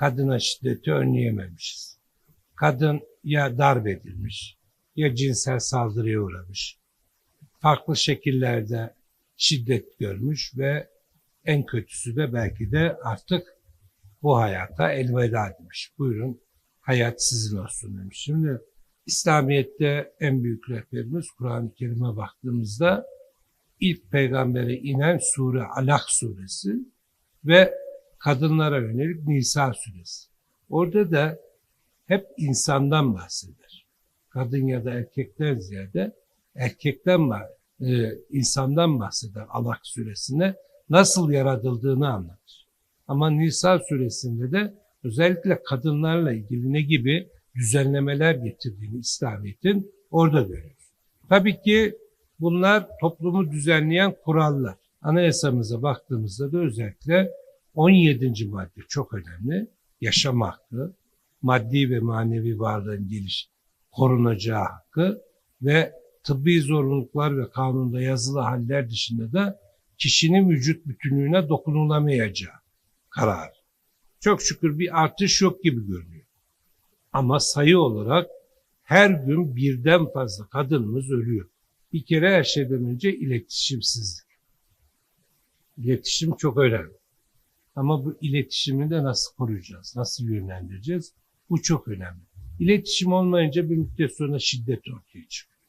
kadına şiddeti önleyememişiz. Kadın ya darp edilmiş ya cinsel saldırıya uğramış. Farklı şekillerde şiddet görmüş ve en kötüsü de belki de artık bu hayata elveda etmiş. Buyurun hayat sizin olsun demiş. Şimdi İslamiyet'te en büyük rehberimiz Kur'an-ı Kerim'e baktığımızda ilk peygambere inen sure Alak suresi ve kadınlara yönelik Nisa suresi. Orada da hep insandan bahseder. Kadın ya da erkekten ziyade erkekten e, insandan bahseder Alak suresinde nasıl yaratıldığını anlatır. Ama Nisa suresinde de özellikle kadınlarla ilgili ne gibi düzenlemeler getirdiğini İslamiyet'in orada görüyoruz. Tabii ki bunlar toplumu düzenleyen kurallar. Anayasamıza baktığımızda da özellikle 17. madde çok önemli. Yaşam hakkı, maddi ve manevi varlığın geliş korunacağı hakkı ve tıbbi zorunluluklar ve kanunda yazılı haller dışında da kişinin vücut bütünlüğüne dokunulamayacağı karar. Çok şükür bir artış yok gibi görünüyor. Ama sayı olarak her gün birden fazla kadınımız ölüyor. Bir kere her şeyden önce iletişimsizlik. İletişim çok önemli. Ama bu iletişimi de nasıl koruyacağız, nasıl yönlendireceğiz? Bu çok önemli. İletişim olmayınca bir müddet sonra şiddet ortaya çıkıyor.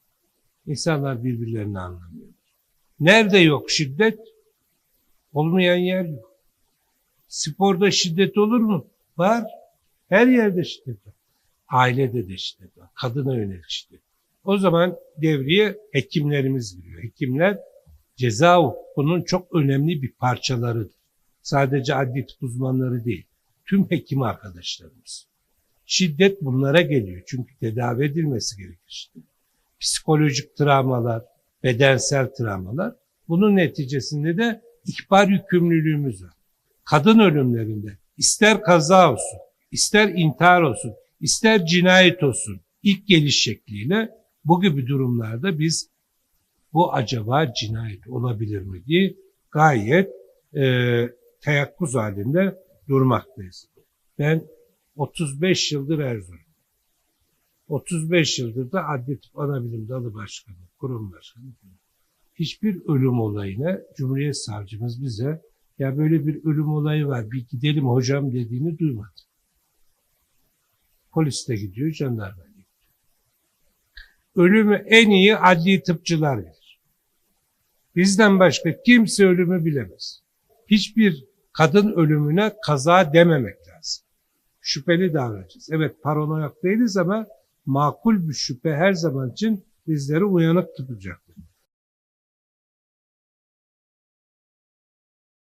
İnsanlar birbirlerini anlamıyorlar. Nerede yok şiddet? Olmayan yer yok. Sporda şiddet olur mu? Var. Her yerde şiddet var. Ailede de şiddet var. Kadına yönelik şiddet. O zaman devreye hekimlerimiz giriyor. Hekimler ceza hukukunun çok önemli bir parçalarıdır. Sadece adli tıp uzmanları değil. Tüm hekim arkadaşlarımız. Şiddet bunlara geliyor. Çünkü tedavi edilmesi gerekir. Psikolojik travmalar, bedensel travmalar. Bunun neticesinde de ihbar yükümlülüğümüz var. Kadın ölümlerinde ister kaza olsun, ister intihar olsun, ister cinayet olsun ilk geliş şekliyle bu gibi durumlarda biz bu acaba cinayet olabilir mi diye gayet e, teyakkuz halinde durmaktayız. Ben 35 yıldır Erzurum. 35 yıldır da Adli Tıp Anabilim Dalı Başkanı, kurum başkanı. Hiçbir ölüm olayına Cumhuriyet Savcımız bize ya böyle bir ölüm olayı var bir gidelim hocam dediğini duymadım. Polis de gidiyor, jandarma da gidiyor. Ölümü en iyi adli tıpçılar bilir. Bizden başka kimse ölümü bilemez. Hiçbir kadın ölümüne kaza dememek lazım. Şüpheli davranacağız. Evet paranoyak değiliz ama makul bir şüphe her zaman için bizleri uyanık tutacak.